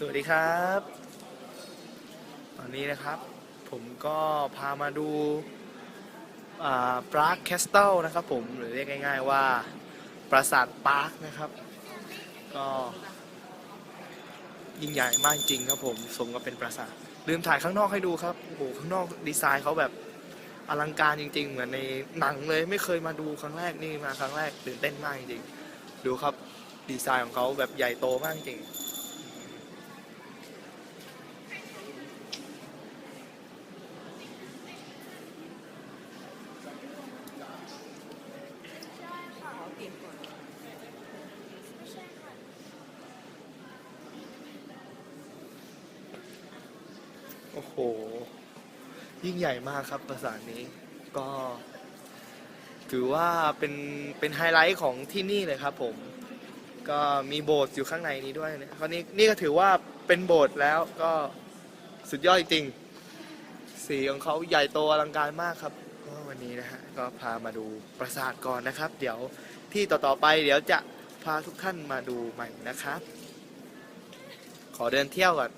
สวัสดีครับ ตอนนี้นะครับ ผมก็พามาดูปราร์คแคสเตลนะครับผมหรือเรียกง่าย ๆว่า ปราสาทปาร์คนะครับ ก็ยิ่งใหญ่มากจริงครับผมสมกับเป็นปราสาทลืมถ่ายข้างนอกให้ดูครับโอ้โหข้างนอกดีไซน์เขาแบบอลังการจริง ๆ เหมือนในหนังเลยไม่เคยมาดูครั้งแรกนี่มาครั้งแรกตื่นเต้นมากจริงดูครับดีไซน์ของเขาแบบใหญ่โตมากจริง อ้โห ยิ่งใหญ่มากครับปราสาทนี้ ก็ ถือว่าเป็นเป็นไฮไลท์ของที่นี่เลยครับ ผม ก็มีโบสถ์อยู่ข้างในนี้ด้วยนะคราวนี้นี่ก็ถือว่าเป็นโบสถ์แล้วก็สุดยอดจริง สีของเขาใหญ่โตอลังการมากครับก็วันนี้นะฮะก็พามาดูปราสาทก่อนนะครับ เดี๋ยวที่ต่อๆไป เดี๋ยวจะพาทุกท่านมาดูใหม่นะครับ ขอเดินเที่ยวก่อน